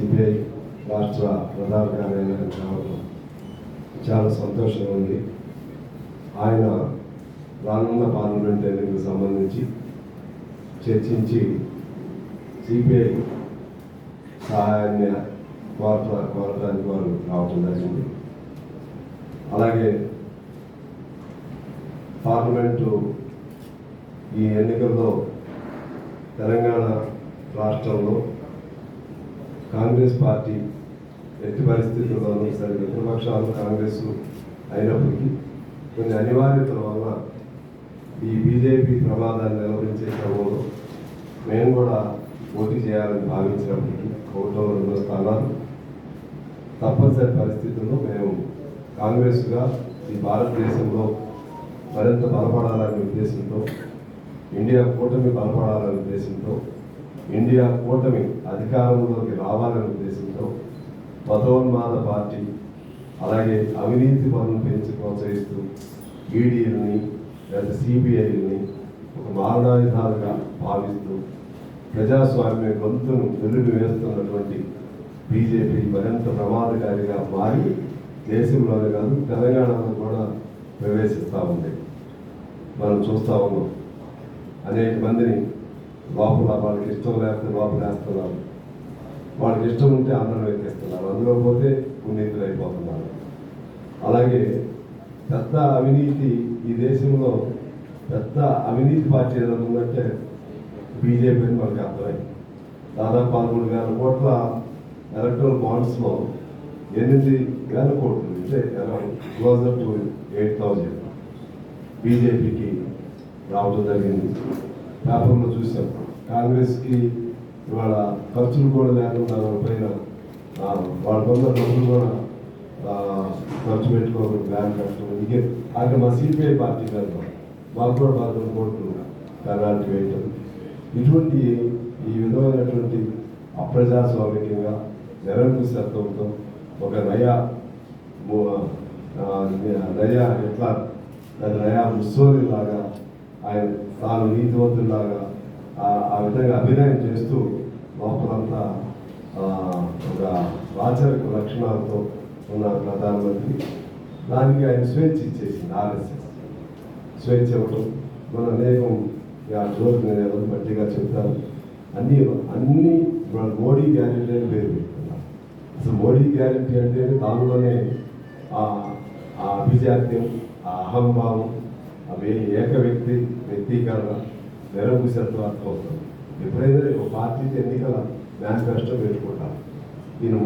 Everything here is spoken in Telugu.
సిబిఐ రాష్ట్ర ప్రధాన కార్యాలయం రావడం చాలా సంతోషంగా ఉంది. ఆయన రానున్న పార్లమెంట్ ఎన్నికలకు సంబంధించి చర్చించి సిబిఐ సహాయాన్ని కోరట కోరటానికి వారు రావటం జరిగింది. అలాగే పార్లమెంటు ఈ ఎన్నికల్లో తెలంగాణ రాష్ట్రంలో కాంగ్రెస్ పార్టీ ఎట్టి పరిస్థితుల్లోనూ సరే ప్రతిపక్షాలు కాంగ్రెస్ అయినప్పటికీ కొన్ని అనివార్యతల వల్ల ఈ బీజేపీ ప్రమాదాన్ని నిలవరించే క్రమంలో మేము కూడా పోటీ చేయాలని భావించినప్పటికీ ఒకటో రెండో స్థానాలు తప్పనిసరి పరిస్థితుల్లో మేము కాంగ్రెస్గా ఈ భారతదేశంలో మరింత బలపడాలనే ఉద్దేశంతో ఇండియా కూటమి బలపడాలనే ఉద్దేశంతో ఇండియా కూటమి అధికారంలోకి రావాలనే ఉద్దేశంతో పదోన్మాద పార్టీ అలాగే అవినీతి పనులు పెంచి ప్రోత్సహిస్తూ ఈడీలని లేదా సిబిఐని ఒక మారణాయుధాలుగా భావిస్తూ ప్రజాస్వామ్య గొంతును వెలుగు వేస్తున్నటువంటి బీజేపీ మరింత ప్రమాదకారిగా మారి దేశంలోనే కాదు తెలంగాణలో కూడా ప్రవేశిస్తూ ఉంది. మనం చూస్తూ ఉన్నాం. అనేక మందిని లోపల వాళ్ళకి ఇష్టం లేకపోతే బాపు వేస్తున్నారు వాళ్ళకి ఇష్టం ఉంటే అందరం ఎక్కిస్తున్నారు అందులో పోతే పునీతులు అయిపోతున్నారు. అలాగే పెద్ద అవినీతి ఈ దేశంలో పెద్ద అవినీతి పార్టీ ఏదైనా ఉందంటే బీజేపీ అని మనకు అర్థమైంది. దాదాపు పదమూడు వేల కోట్ల ఎలక్ట్రల్ బాండ్స్లో ఎనిమిది వేల కోట్లు అంటే క్లోజర్ టు ఎయిట్ థౌజండ్ బీజేపీకి రావడం జరిగింది. పేపర్లో చూసాం కాంగ్రెస్కి ఇవాళ ఖర్చులు కూడా లేకుండా వాళ్ళ పైన ఆ, డబ్బులు కూడా ఖర్చు పెట్టుకోవడం బ్యాంక్ కట్టడం ఇంకే అక్కడ మా సిపిఐ పార్టీ వెళ్తాం మాకు కూడా పదకొండు కోట్లు పెనాల్టీ వేయటం ఇటువంటి ఈ విధమైనటువంటి అప్రజాస్వామికంగా నిరంకుశత్వంతో ఒక నయా నయా ఎట్లా? నయా ముస్సోలి లాగా ఆయన తాను నీతివంతులాగా ఆ- ఆ విధంగా అభినయం చేస్తూ లోపలంతా ఒక రాచరిక లక్షణాలతో ఉన్న ప్రధానమంత్రి దానికి ఆయన స్వేచ్ఛ ఇచ్చేసింది ఆర్ఎస్ఎస్. స్వేచ్ఛ ఇవ్వడం మన అనేకం ఆ జోరు నేను ఎవరు గట్టిగా చెప్తాను అన్ని అన్ని మన మోడీ గ్యారెంటీ అని పేరు పెట్టుకున్నారు. అసలు మోడీ గ్యారెంటీ అంటే దానిలోనే ఆ ఆ అభిజాత్యం ఆ అహంభావం అవి ఏక వ్యక్తి వ్యక్తీకరణ నిరంకుశత్వం అర్థమవుతుంది ఎప్పుడైతే ఒక పార్టీకి ఎన్నికల మేనిఫెస్టో పెట్టుకుంటారు. దీని